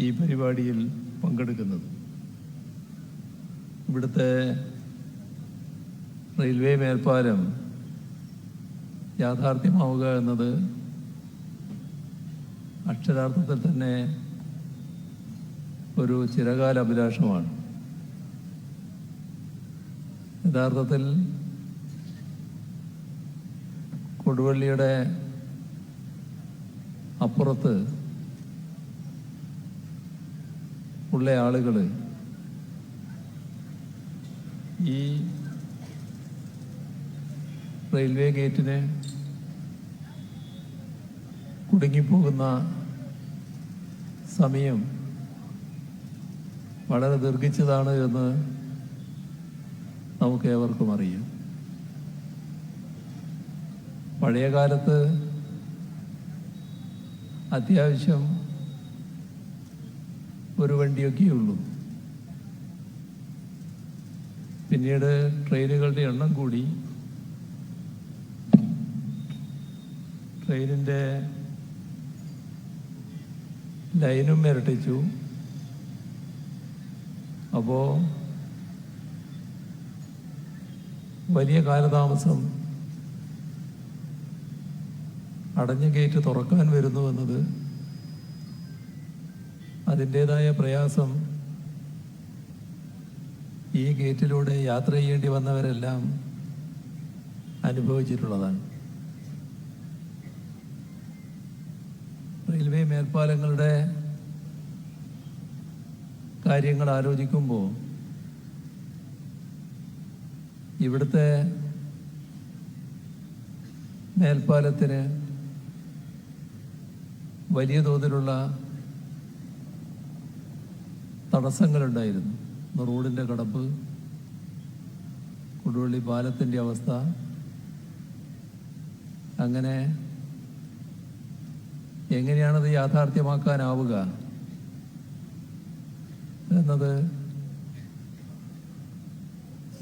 ഈ പരിപാടിയിൽ പങ്കെടുക്കുന്നത്. ഇവിടുത്തെ റെയിൽവേ മേൽപ്പാലം യാഥാർത്ഥ്യമാവുക എന്നത് അക്ഷരാർത്ഥത്തിൽ തന്നെ ഒരു ചിരകാല അഭിലാഷമാണ്. യഥാർത്ഥത്തിൽ കൊടുവള്ളിയുടെ അപ്പുറത്ത് ഉള്ള ആളുകൾ ഈ റെയിൽവേ ഗേറ്റിന് കുടുങ്ങിപ്പോകുന്ന സമയം വളരെ ദീർഘിച്ചതാണ് എന്ന് നമുക്ക് ഏവർക്കും അറിയാം. പഴയ കാലത്ത് അത്യാവശ്യം ഒരു വണ്ടിയൊക്കെ ഉള്ളൂ. പിന്നീട് ട്രെയിനുകളുടെ എണ്ണം കൂടി. ട്രെയിനിന്റെ ലൈനും ഇരട്ടിച്ചു. അപ്പോൾ വലിയ കാലതാമസം അടഞ്ഞ ഗേറ്റ് തുറക്കാൻ വരുന്നു എന്നത് അതിന്റേതായ പ്രയാസം. ഈ ഗേറ്റിലൂടെ യാത്ര ചെയ്യേണ്ടി വന്നവരെല്ലാം അനുഭവിച്ചിട്ടുള്ളതാണ്. റെയിൽവേ മേൽപ്പാലങ്ങളുടെ കാര്യങ്ങൾ ആലോചിക്കുമ്പോൾ ഇവിടുത്തെ മേൽപ്പാലത്തിന് വലിയ തോതിലുള്ള തടസ്സങ്ങളുണ്ടായിരുന്നു. റോഡിന്റെ കടപ്പ് കൊടുവള്ളി പാലത്തിന്റെ അവസ്ഥ അങ്ങനെ എങ്ങനെയാണത് യാഥാർത്ഥ്യമാക്കാനാവുക എന്നത്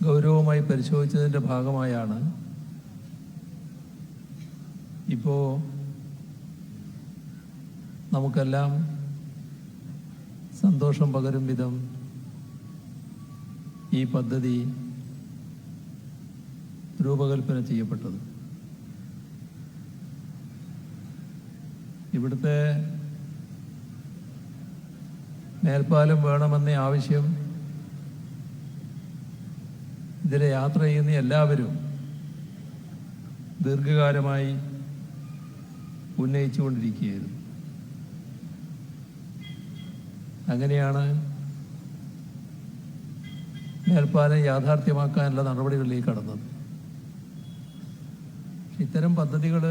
ഗൗരവമായി പരിശോധിച്ചതിന്റെ ഭാഗമായാണ്. ഇപ്പോൾ നമുക്കെല്ലാം സന്തോഷം പകരും വിധം ഈ പദ്ധതി രൂപകൽപ്പന ചെയ്യപ്പെട്ടത്. ഇവിടുത്തെ മേൽപ്പാലം വേണമെന്ന ആവശ്യം ഇതിലെ യാത്ര ചെയ്യുന്ന എല്ലാവരും ദീർഘകാലമായി ഉന്നയിച്ചുകൊണ്ടിരിക്കുകയായിരുന്നു. അങ്ങനെയാണ് മേൽപ്പാലം യാഥാർത്ഥ്യമാക്കാനുള്ള നടപടികളിലേക്ക് കടന്നത്. ഇത്തരം പദ്ധതികൾ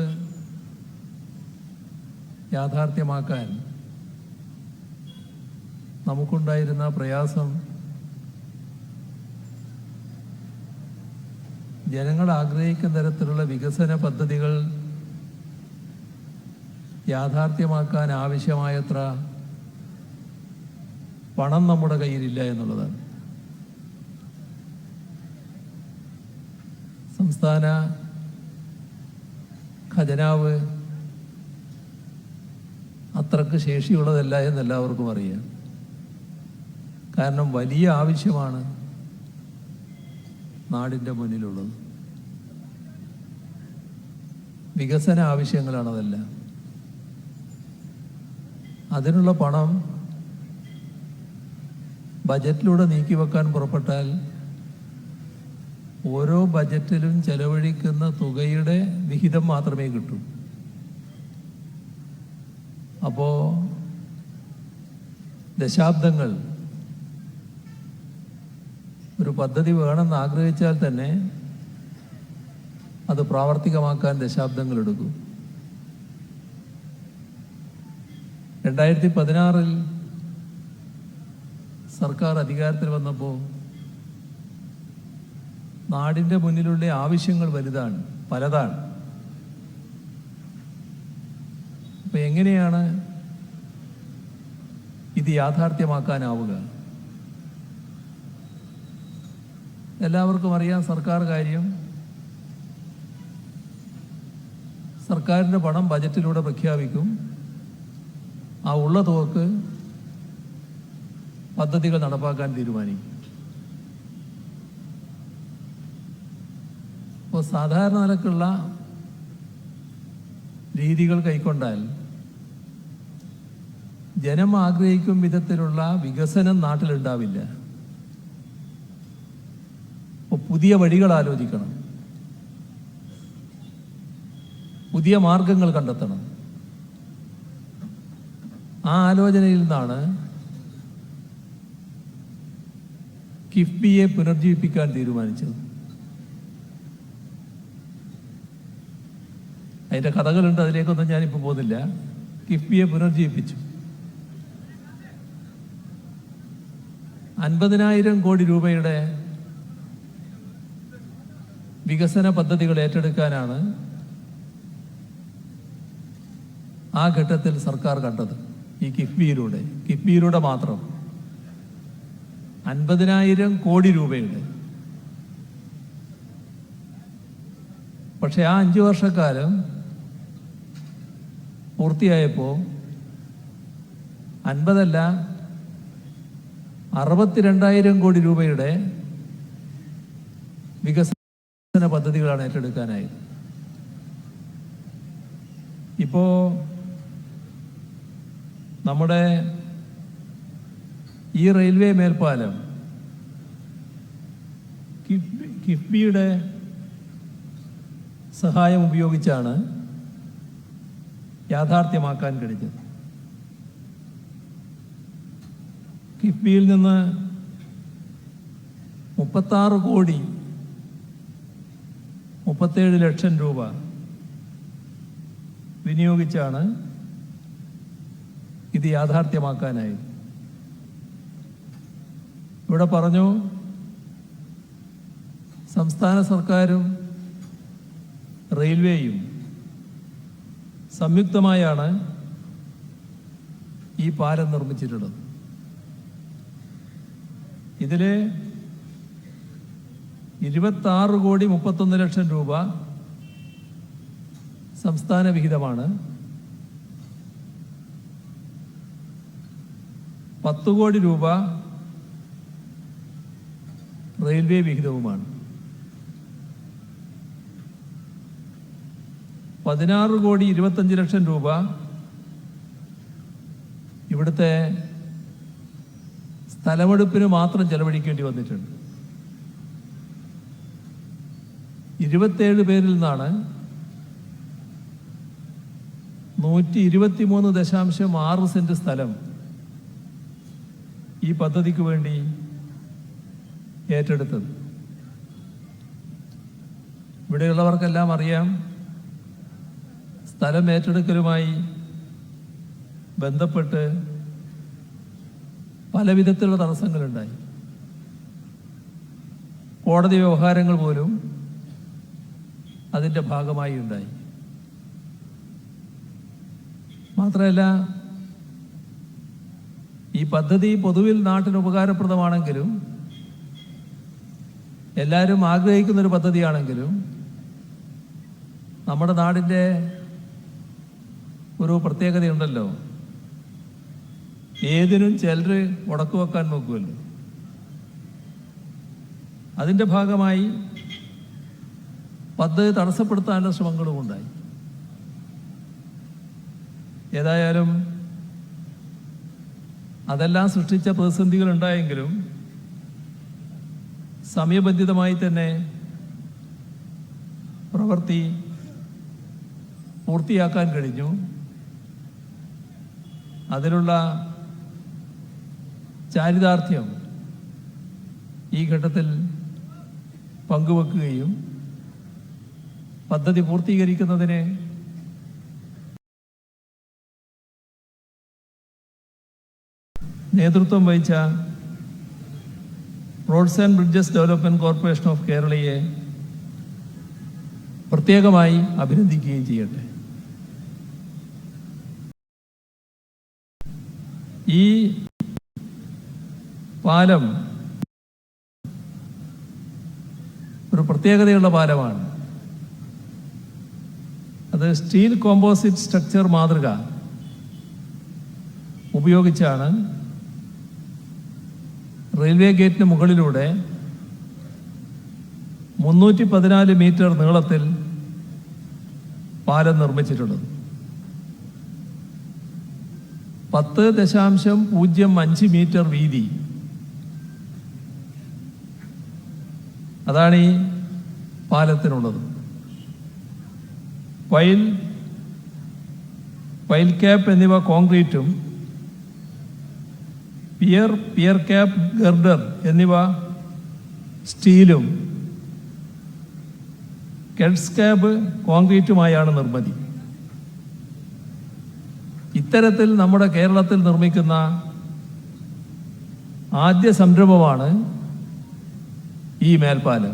യാഥാർത്ഥ്യമാക്കാൻ നമുക്കുണ്ടായിരുന്ന പ്രയാസം ജനങ്ങൾ ആഗ്രഹിക്കുന്ന തരത്തിലുള്ള വികസന പദ്ധതികൾ യാഥാർത്ഥ്യമാക്കാൻ ആവശ്യമായത്ര പണം നമ്മുടെ കയ്യിലില്ല എന്നുള്ളതാണ്. സംസ്ഥാന ഖജനാവ് അത്രയ്ക്ക് ശേഷിയുള്ളതല്ല എന്ന് എല്ലാവർക്കും അറിയാം. കാരണം വലിയ ആവശ്യമാണ് നാടിന്റെ മുന്നിലുള്ളത്. വികസന ആവശ്യങ്ങളാണതെല്ലാം. അതിനുള്ള പണം ബജറ്റിലൂടെ നീക്കിവെക്കാൻ പുറപ്പെട്ടാൽ ഓരോ ബജറ്റിലും ചെലവഴിക്കുന്ന തുകയുടെ വിഹിതം മാത്രമേ കിട്ടൂ. അപ്പോൾ ദശാബ്ദങ്ങൾ ഒരു പദ്ധതി വേണമെന്ന് ആഗ്രഹിച്ചാൽ തന്നെ അത് പ്രാവർത്തികമാക്കാൻ ദശാബ്ദങ്ങൾ എടുക്കും. രണ്ടായിരത്തി പതിനാറിൽ സർക്കാർ അധികാരത്തിൽ വന്നപ്പോൾ നാടിന്റെ മുന്നിലുള്ള ആവശ്യങ്ങൾ വലുതാണ് പലതാണ്. അപ്പൊ എങ്ങനെയാണ് ഇത് യാഥാർത്ഥ്യമാക്കാനാവുക? എല്ലാവർക്കും അറിയാം സർക്കാർ കാര്യം. സർക്കാരിന്റെ പണം ബജറ്റിലൂടെ പ്രഖ്യാപിക്കും. ആ ഉള്ള തുകക്ക് പദ്ധതികൾ നടപ്പാക്കാൻ തീരുമാനിക്കും. അപ്പോൾ സാധാരണ നിലക്കുള്ള രീതികൾ കൈക്കൊണ്ടാൽ ജനം ആഗ്രഹിക്കും വിധത്തിലുള്ള വികസനം നാട്ടിലുണ്ടാവില്ല. അപ്പോൾ പുതിയ വഴികൾ ആലോചിക്കണം. പുതിയ മാർഗങ്ങൾ കണ്ടെത്തണം. ആ ആലോചനയിൽ നിന്നാണ് കിഫ്ബിയെ പുനർജീവിപ്പിക്കാൻ തീരുമാനിച്ചത്. അതിന്റെ കഥകളുണ്ട് അതിലേക്കൊന്നും ഞാനിപ്പോൾ പോകുന്നില്ല. കിഫ്ബിയെ പുനർജീവിപ്പിച്ചു. അൻപതിനായിരം കോടി രൂപയുടെ വികസന പദ്ധതികൾ ഏറ്റെടുക്കാനാണ് ആ ഘട്ടത്തിൽ സർക്കാർ കണ്ടത് ഈ കിഫ്ബിയിലൂടെ. കിഫ്ബിയിലൂടെ മാത്രം. അൻപതിനായിരം കോടി രൂപയുണ്ട്. പക്ഷെ ആ അഞ്ച് വർഷക്കാലം പൂർത്തിയായപ്പോൾ അൻപതല്ല അറുപത്തിരണ്ടായിരം കോടി രൂപയുടെ വികസന പദ്ധതികളാണ് ഏറ്റെടുക്കാനായത് ഇപ്പോ നമ്മുടെ ഈ റെയിൽവേ മേൽപ്പാലം കിഫ്ബി കിഫ്ബിയുടെ സഹായം ഉപയോഗിച്ചാണ് യാഥാർത്ഥ്യമാക്കാൻ കഴിഞ്ഞത്. കിഫ്ബിയിൽ നിന്ന് മുപ്പത്താറ് കോടി മുപ്പത്തേഴ് ലക്ഷം രൂപ വിനിയോഗിച്ചാണ് ഇത് യാഥാർത്ഥ്യമാക്കാനായത്. ഇവിടെ പറഞ്ഞു സംസ്ഥാന സർക്കാരും റെയിൽവേയും സംയുക്തമായാണ് ഈ പാലം നിർമ്മിച്ചിട്ടുള്ളത്. ഇതിൽ ഇരുപത്തി കോടി മുപ്പത്തൊന്ന് ലക്ഷം രൂപ സംസ്ഥാന വിഹിതമാണ്. പത്ത് കോടി രൂപ റെയിൽവേ വിഹിതവുമാണ്. പതിനാറ് കോടി ഇരുപത്തഞ്ച് ലക്ഷം രൂപ ഇവിടുത്തെ സ്ഥലമെടുപ്പിന് മാത്രം ചെലവഴിക്കേണ്ടി വന്നിട്ടുണ്ട്. ഇരുപത്തേഴ് പേരിൽ നിന്നാണ് നൂറ്റി ഇരുപത്തി മൂന്ന് ദശാംശം ആറ് സെന്റ് സ്ഥലം ഈ പദ്ധതിക്ക് വേണ്ടി ഏറ്റെടുത്തത്. ഇവിടെയുള്ളവർക്കെല്ലാം അറിയാം സ്ഥലം ഏറ്റെടുക്കലുമായി ബന്ധപ്പെട്ട് പല വിധത്തിലുള്ള തടസ്സങ്ങളുണ്ടായി. കോടതി വ്യവഹാരങ്ങൾ പോലും അതിന്റെ ഭാഗമായി ഉണ്ടായി. മാത്രമല്ല ഈ പദ്ധതി പൊതുവിൽ നാട്ടിന് ഉപകാരപ്രദമാണെങ്കിലും എല്ലാവരും ആഗ്രഹിക്കുന്നൊരു പദ്ധതിയാണെങ്കിലും നമ്മുടെ നാടിന്റെ ഒരു പ്രത്യേകതയുണ്ടല്ലോ. ഏതിനും ചിലർ മുടക്കു വെക്കാൻ നോക്കുമല്ലോ. അതിന്റെ ഭാഗമായി പദ്ധതി തടസ്സപ്പെടുത്താനുള്ള ശ്രമങ്ങളും ഉണ്ടായി. ഏതായാലും അതെല്ലാം സൃഷ്ടിച്ച പ്രതിസന്ധികൾ ഉണ്ടായെങ്കിലും സമയബന്ധിതമായി തന്നെ പ്രവൃത്തി പൂർത്തിയാക്കാൻ കഴിഞ്ഞു. അതിനുള്ള ചാരിതാർത്ഥ്യം ഈ ഘട്ടത്തിൽ പങ്കുവെക്കുകയും പദ്ധതി പൂർത്തീകരിക്കുന്നതിന് നേതൃത്വം വഹിച്ച roads and bridges development corporation of കേരളയെ പ്രത്യേകമായി അഭിനന്ദിക്കുകയും ചെയ്യട്ടെ. ഈ പാലം ഒരു പ്രത്യേകതയുള്ള പാലമാണ്. അത് സ്റ്റീൽ കോമ്പോസിറ്റ് സ്ട്രക്ചർ മാതൃക ഉപയോഗിച്ചാണ് റെയിൽവേ ഗേറ്റിന് മുകളിലൂടെ മുന്നൂറ്റി പതിനാല് മീറ്റർ നീളത്തിൽ പാലം നിർമ്മിച്ചിട്ടുള്ളത്. പത്ത് ദശാംശം പൂജ്യം അഞ്ച് മീറ്റർ വീതി. അതാണ് ഈ പാലത്തിനുള്ളത്. വയൽ വയൽ ക്യാപ്പ് എന്നിവ കോൺക്രീറ്റും പിയർ പിയർ ക്യാപ്പ് ഗർഡർ എന്നിവ സ്റ്റീലും കെഡ്സ് ക്യാബ് കോൺക്രീറ്റുമായാണ് നിർമ്മിതി. ഇത്തരത്തിൽ നമ്മുടെ കേരളത്തിൽ നിർമ്മിക്കുന്ന ആദ്യ സംരംഭമാണ് ഈ മേൽപ്പാലം.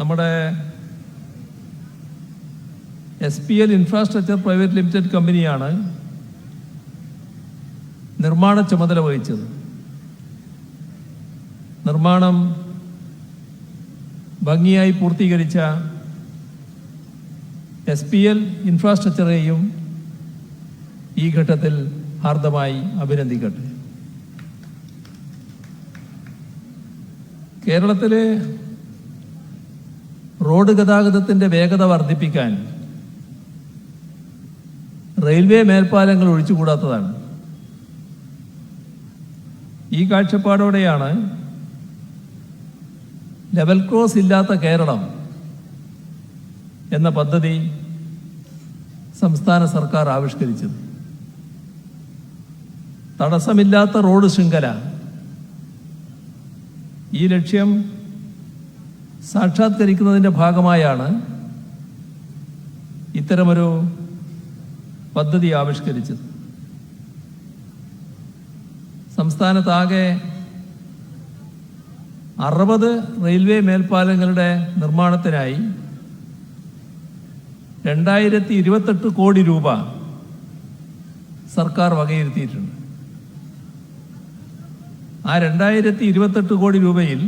നമ്മുടെ S P L infrastructure private limited കമ്പനിയാണ് നിർമ്മാണ ചുമതല വഹിച്ചത്. നിർമ്മാണം ഭംഗിയായി പൂർത്തീകരിച്ച എസ് പി എൽ ഇൻഫ്രാസ്ട്രക്ചറെയും ഈ ഘട്ടത്തിൽ ഹാർദമായി അഭിനന്ദിക്കട്ടെ. കേരളത്തിലെ റോഡ് ഗതാഗതത്തിന്റെ വേഗത വർദ്ധിപ്പിക്കാൻ റെയിൽവേ മേൽപ്പാലങ്ങൾ ഒഴിച്ചുകൂടാത്തതാണ്. ഈ കാഴ്ചപ്പാടോടെയാണ് ലെവൽ ക്രോസ് ഇല്ലാത്ത കേരളം എന്ന പദ്ധതി സംസ്ഥാന സർക്കാർ ആവിഷ്കരിച്ചത്. തടസ്സമില്ലാത്ത റോഡ് ശൃംഖല. ഈ ലക്ഷ്യം സാക്ഷാത്കരിക്കുന്നതിന്റെ ഭാഗമായാണ് ഇത്തരമൊരു പദ്ധതി ആവിഷ്കരിച്ചത്. സംസ്ഥാനത്താകെ അറുപത് റെയിൽവേ മേൽപ്പാലങ്ങളുടെ നിർമ്മാണത്തിനായി രണ്ടായിരത്തി ഇരുപത്തെട്ട് കോടി രൂപ സർക്കാർ വകയിരുത്തിയിട്ടുണ്ട്. ആ രണ്ടായിരത്തി ഇരുപത്തെട്ട് കോടി രൂപയിൽ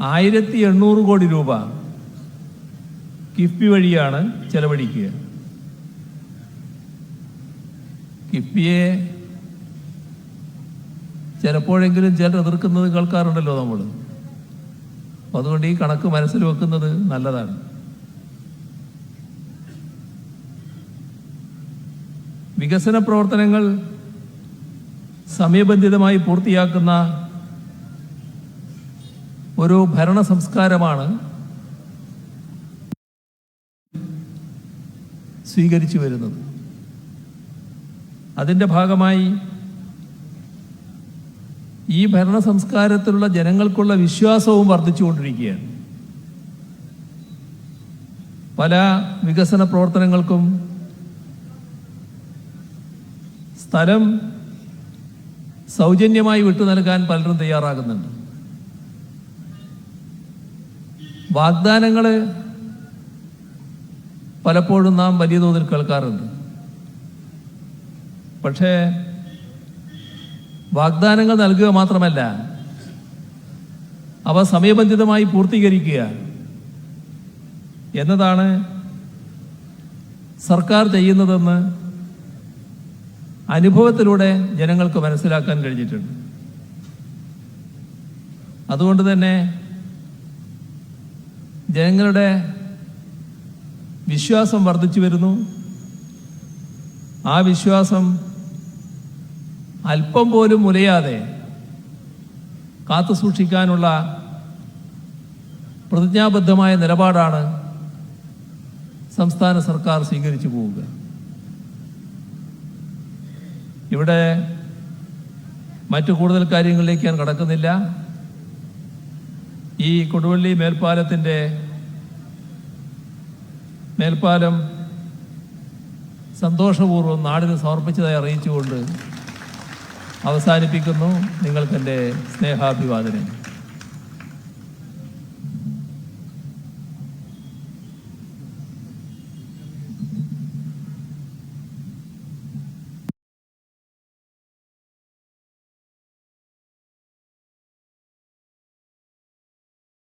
ആയിരത്തി എണ്ണൂറ് കോടി രൂപ കിഫ്ബി വഴിയാണ് ചെലവഴിക്കുക. കിഫ്ബിയെ ചിലപ്പോഴെങ്കിലും ചിലർ എതിർക്കുന്നത് കേൾക്കാറുണ്ടല്ലോ നമ്മൾ. അതുകൊണ്ട് ഈ കണക്ക് മനസ്സിൽ വെക്കുന്നത് നല്ലതാണ്. വികസന പ്രവർത്തനങ്ങൾ സമയബന്ധിതമായി പൂർത്തിയാക്കുന്ന ഒരു ഭരണ സംസ്കാരമാണ് സ്വീകരിച്ചു വരുന്നത്. അതിന്റെ ഭാഗമായി ഈ ഭരണ സംസ്കാരത്തിലുള്ള ജനങ്ങൾക്കുള്ള വിശ്വാസവും വർദ്ധിച്ചുകൊണ്ടിരിക്കുകയാണ്. പല വികസന പ്രവർത്തനങ്ങൾക്കും സ്ഥലം സൗജന്യമായി വിട്ടു നൽകാൻ പലരും തയ്യാറാകുന്നുണ്ട്. വാഗ്ദാനങ്ങൾ പലപ്പോഴും നാം വലിയ തോതിൽ കേൾക്കാറുണ്ട്. പക്ഷേ വാഗ്ദാനങ്ങൾ നൽകുക മാത്രമല്ല അവ സമയബന്ധിതമായി പൂർത്തീകരിക്കുക എന്നതാണ് സർക്കാർ ചെയ്യുന്നതെന്ന് അനുഭവത്തിലൂടെ ജനങ്ങൾക്ക് മനസ്സിലാക്കാൻ കഴിഞ്ഞിട്ടുണ്ട്. അതുകൊണ്ട് തന്നെ ജനങ്ങളുടെ വിശ്വാസം വർദ്ധിച്ചു വരുന്നു. ആ വിശ്വാസം അല്പം പോലും മുലയാതെ കാത്തു സൂക്ഷിക്കാനുള്ള പ്രതിജ്ഞാബദ്ധമായ നിലപാടാണ് സംസ്ഥാന സർക്കാർ സ്വീകരിച്ചു പോവുക. ഇവിടെ മറ്റു കൂടുതൽ കാര്യങ്ങളിലേക്ക് ഞാൻ കടക്കുന്നില്ല. ഈ കൊടുവള്ളി മേൽപ്പാലത്തിന്റെ മേൽപ്പാലം സന്തോഷപൂർവം നാടിന് സമർപ്പിച്ചതായി അറിയിച്ചുകൊണ്ട് അവസാനിപ്പിക്കുന്നു. നിങ്ങൾക്കെന്റെ സ്നേഹാഭിവാദനം